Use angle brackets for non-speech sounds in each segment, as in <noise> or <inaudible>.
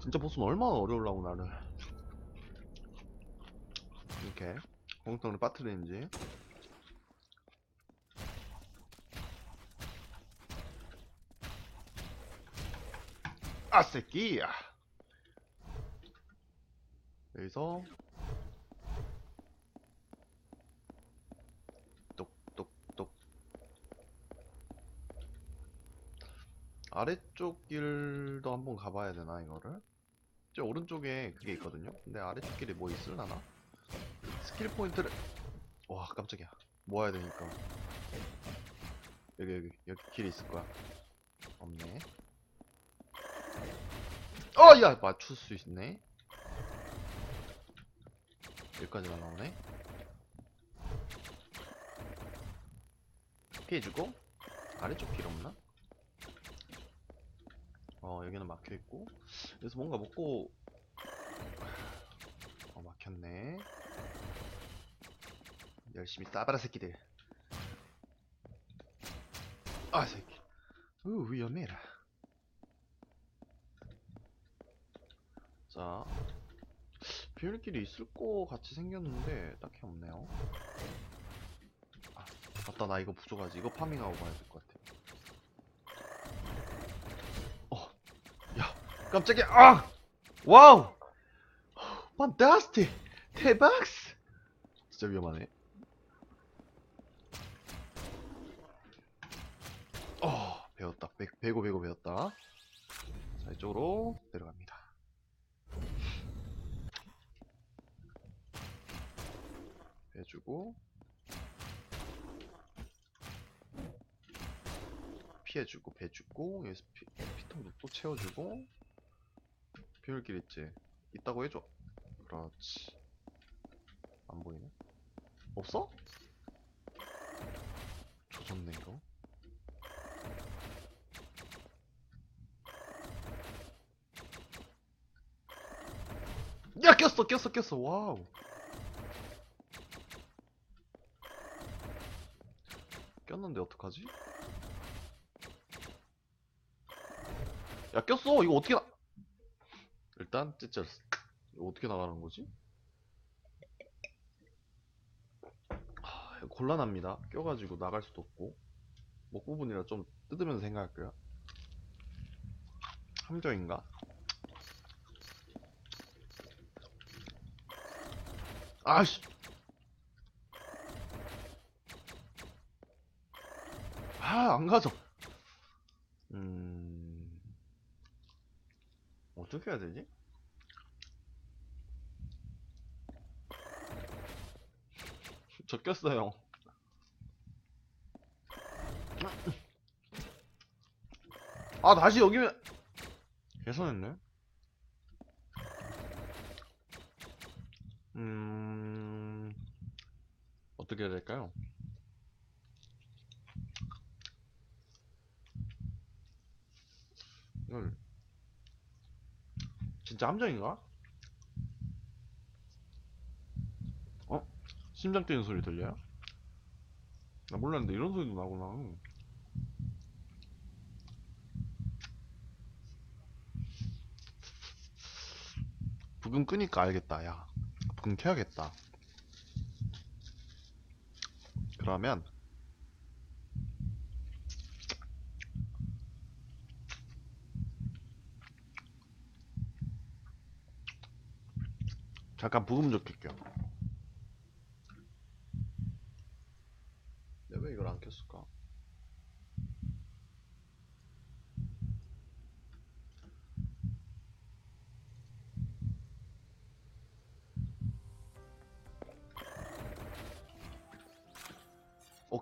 진짜 보스는 얼마나 어려울라고 나를. 이렇게 공통을 빠뜨리는지. 아 새끼야. 여기서. 똑똑똑. 아래쪽 길도 한번 가봐야 되나 이거를? 저 오른쪽에 그게 있거든요? 근데 아래쪽 길에 뭐 있을라나? 스킬 포인트를 와 깜짝이야. 모아야 되니까. 여기 여기 여기 길이 있을 거야. 없네. 어야 맞출 수 있네. 여기까지만 나오네. 피해 주고? 아래쪽 길 없나? 어 여기는 막혀있고. 그래서 뭔가 먹고 어 막혔네 열심히 싸바라 새끼들 아 새끼 으 위험해라 자 비밀길이 있을 거 같이 생겼는데 딱히 없네요 아 맞다 나 이거 부족하지 이거 파밍하고 가야 될 것 같아 어, 야, 깜짝이야. 아! 와우! 판타스틱! 대박스! 진짜 위험하네. 어, 배웠다. 배, 배고 배고 배웠다. 자, 이쪽으로 내려갑니다. 해주고 피해주고 배주고 여기서 피, 피통도 또 채워주고 비울길 있지 있다고 해줘 그렇지 안 보이네 없어? 조졌네 이거 야 꼈어 꼈어 꼈어 와우 꼈는데 어떡하지? 야 꼈어 이거 어떻게 나 일단 찌찌렸어 이거 어떻게 나가는 거지? 하, 이거 곤란합니다 껴가지고 나갈 수도 없고 목 부분이라 좀 뜯으면서 생각할게요 함정인가? 아씨 아 안 가져 음 어떻게 해야 되지? 저 꼈어요. 아 다시 여기면 개선했네. 음 어떻게 해야 될까요? 이걸 진짜 함정인가? 어? 심장 뛰는 소리 들려요? 나 몰랐는데 이런 소리도 나구나. 부금 끄니까 알겠다, 야. 부금 켜야겠다. 그러면 잠깐 부금 좀 켤게요. 내가 왜 이걸 안 켰을까?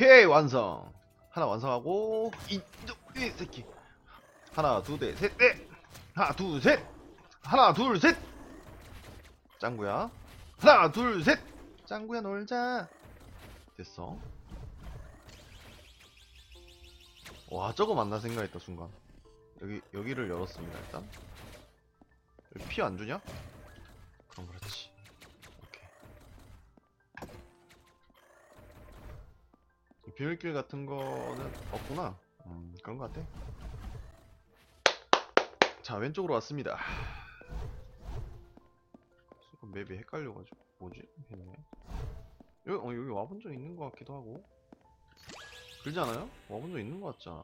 오케이 완성. 하나 완성하고 이, 이 새끼. 하나 둘셋넷. 하나 둘셋. 하나 둘셋. 짱구야. 하나 둘셋. 짱구야 놀자. 됐어. 와 저거 만나 생각했다 순간. 여기 여기를 열었습니다 일단. 피안 주냐? 그럼 그렇지 비밀길 같은 거는 없구나. 음, 그런 것 같아. 자, 왼쪽으로 왔습니다. 지금 맵이 헷갈려가지고. 뭐지? 했네. 여기, 어, 여기 와본 적 있는 것 같기도 하고. 그러지 않아요? 와본 적 있는 것 같잖아.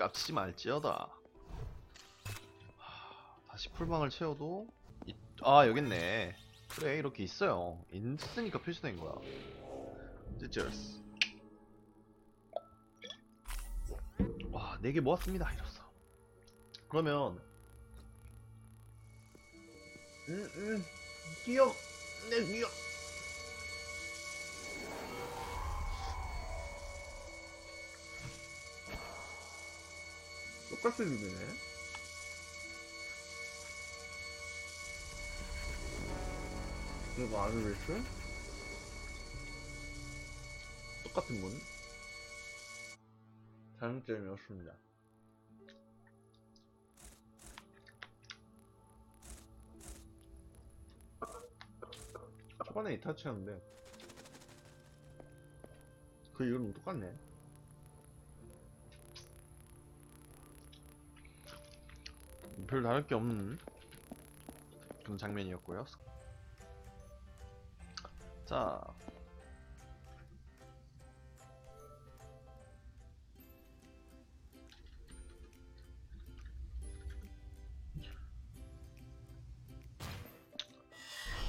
깝치지 말지어다. 하, 다시 풀방을 채워도 이- 아 여기 있네. 그래 이렇게 있어요. 있으니까 표시된 거야. 찌찌러스. 와, 네개 모았습니다. 이랬어. 그러면 음, 음, 기억, 내 기억. 똑같은 의미네. 이거 아누비스? 똑같은 분? 잘못점이 없습니다. 초반에 이타치였는데 그 이후로는 똑같네. 별 다를 게 없는 그런 장면이었고요. 자,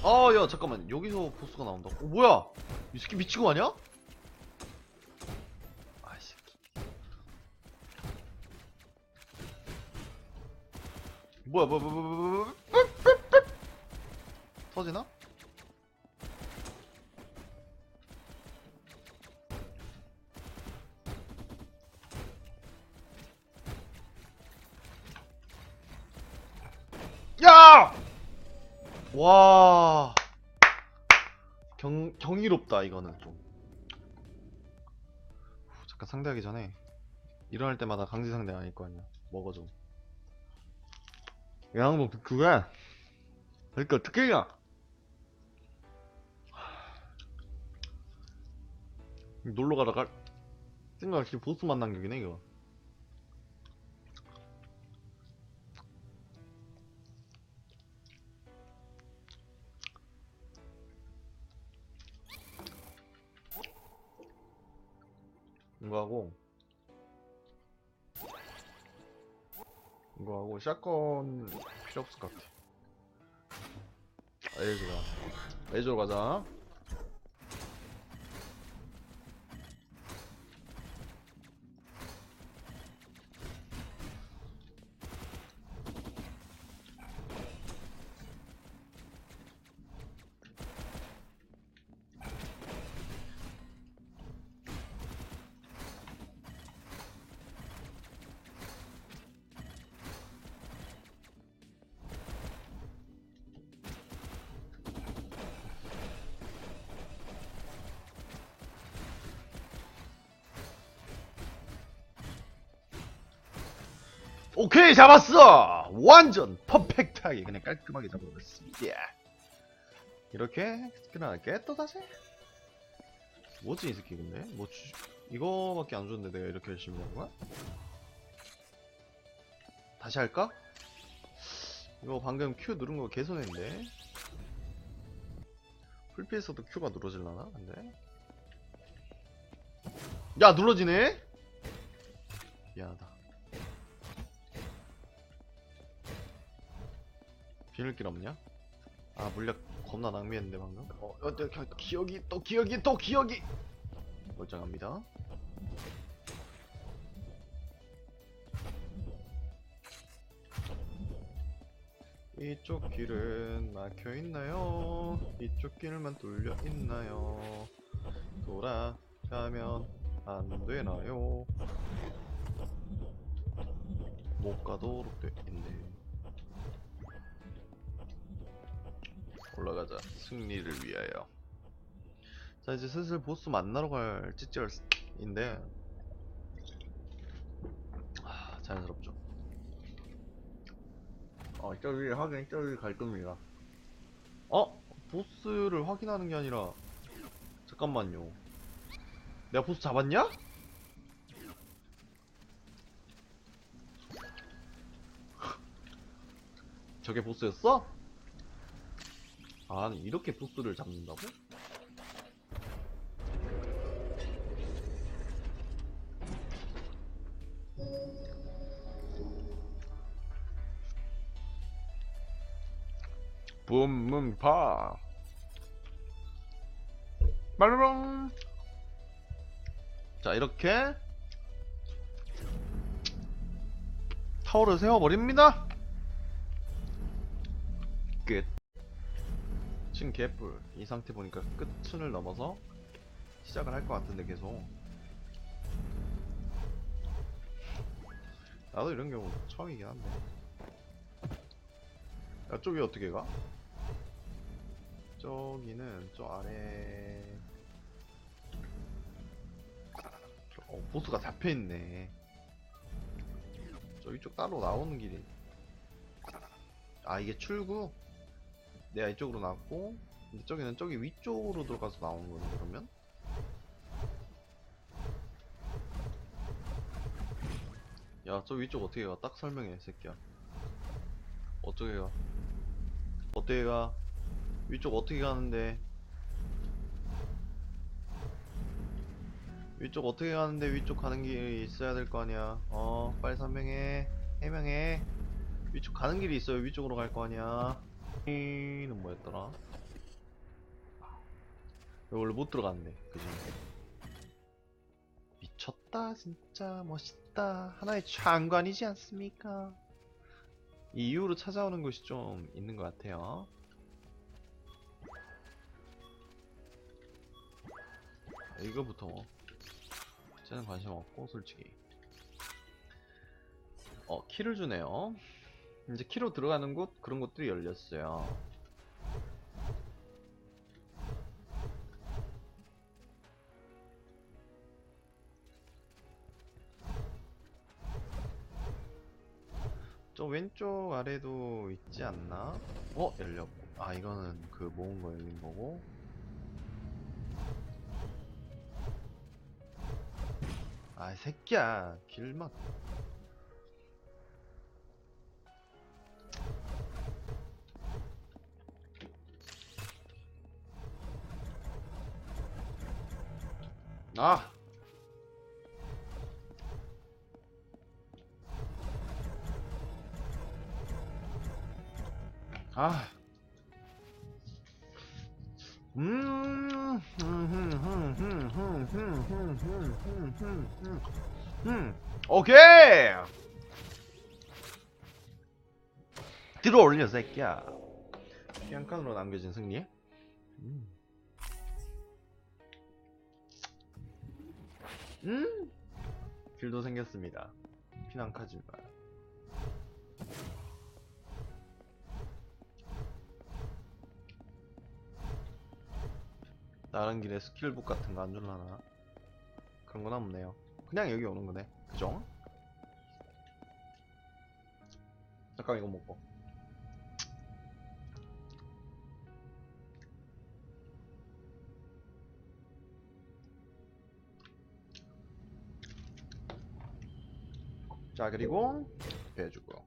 아, 야, 잠깐만. 여기서 보스가 나온다고? 어, 뭐야? 이 새끼 거 아니 뭐야, 뭐야, 뭐야, 뭐야, 뭐야, 뭐야, 뭐야, 터지나? 야! 와. 경, 경이롭다 이거는 좀. 후, 잠깐 상대하기 전에 일어날 때마다 강제 상대 아닐 거 아니야. 먹어 좀 양복 그거야. 그러니까 어떻게 해야? 놀러 가다가 생각없이 보스 만난 격이네 이거. 이거 하고 이거 하고 샷건 필요 없을 것 같아. 레이저가. 레이저로 가자 오케이 잡았어! 완전 퍼펙트하게 그냥 깔끔하게 잡아버렸습니다. 이렇게 스킬 하나 깼또 다시? 뭐지 이 새끼 근데? 뭐 주... 이거밖에 안 줬는데 내가 이렇게 열심히 한 거야? 다시 할까? 이거 방금 Q 누른 거 개손했는데? 풀피에서도 Q가 누러질라나 근데? 야 눌러지네? 미안하다 비늘길 없냐? 아 물약 겁나 낭비했는데 방금 어, 어, 또 기- 기억이 또 기억이 또 기억이 멀쩡합니다 이쪽 길은 막혀 있나요? 이쪽 길만 뚫려 있나요? 돌아가면 안 되나요? 못 가도록 돼 올라가자. 승리를 위하여. 자 이제 슬슬 보스 만나러 갈 찌찌얼인데 아, 자연스럽죠. 어 저기 확인 저기 갈 겁니다. 어 보스를 확인하는 게 아니라 잠깐만요. 내가 보스 잡았냐? <laughs> 저게 보스였어? 아니 이렇게 보스를 잡는다고? 붐문파. 말롱. 자 이렇게 타워를 세워버립니다 지금 개뿔. 이 상태 보니까 끝을 넘어서 시작을 할 것 같은데 계속. 나도 이런 경우 처음이긴 한데. 야 저기 어떻게 가? 저기는 저 아래. 저- 어, 보스가 잡혀있네. 저 위쪽 따로 나오는 길이. 아 이게 출구? 내가 이쪽으로 나왔고 근데 저기는 저기 위쪽으로 들어가서 나오는 거네 그러면? 야 저 위쪽 어떻게 가? 딱 설명해 새끼야 어떻게 가? 어떻게 가? 위쪽 어떻게 가는데? 위쪽 어떻게 가는데 위쪽 가는 길이 있어야 될 거 아니야 어 빨리 설명해 해명해 위쪽 가는 길이 있어요 위쪽으로 갈 거 아니야 이는 뭐였더라? 여기 원래 못 들어갔는데 그지 미쳤다 진짜. 멋있다. 하나의 장관이지 않습니까? 이 이후로 찾아오는 것이 좀 있는 것 같아요. 이거부터 쟤는 관심 없고 솔직히. 어 키를 주네요 이제 키로 들어가는 곳 그런 것들이 열렸어요 저 왼쪽 아래도 있지 않나? 어? 열렸고 아 이거는 그 모은 거 열린 거고 아 새끼야 길막 아 아. 음. 음. 오케이. 들어 올려 새끼야. 한 칸으로 남겨진 승리. 음. 음. 길도 생겼습니다. 피난카지만. 다른 길에 스킬북 같은 거 안 줄라나? 그런 건 없네요. 그냥 여기 오는 거네. 그죠? 잠깐 이거 먹고. 자 그리고 빼주고.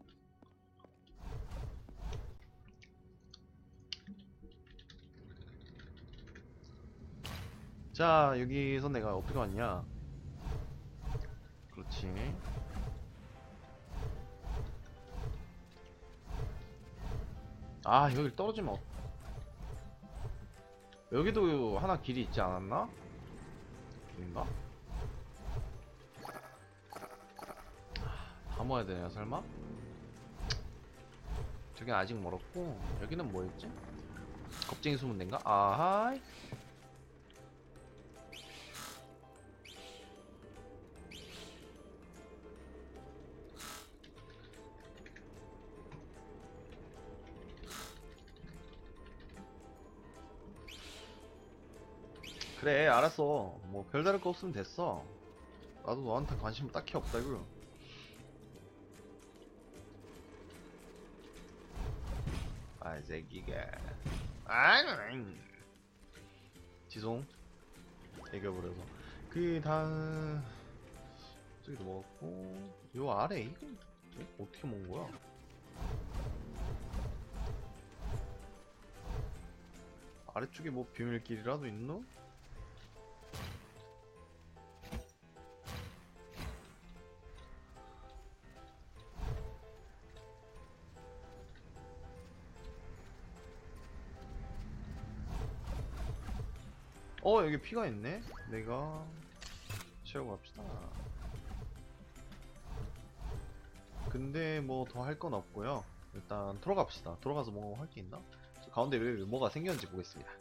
자 여기서 내가 어떻게 왔냐 그렇지 아 여기 떨어지면 어... 여기도 하나 길이 있지 않았나? 길인가? 넘어야 되냐 설마? 저긴 아직 멀었고 여기는 뭐였지? 겁쟁이 소문된가? 아하이 그래 알았어 뭐 별다를 거 없으면 됐어 나도 너한테 관심 딱히 없다고요 아 이 새끼가 아 지송 애교버려서 그 다음 저기도 먹었고 요 아래 이거 어? 어떻게 먹은 거야? 아래쪽에 뭐 비밀길이라도 있노? 어 여기 피가 있네? 내가 채우고 갑시다. 근데 뭐 더 할 건 없고요. 일단 들어갑시다. 들어가서 뭐 할 게 있나? 저 가운데 왜 뭐가 생겼는지 보겠습니다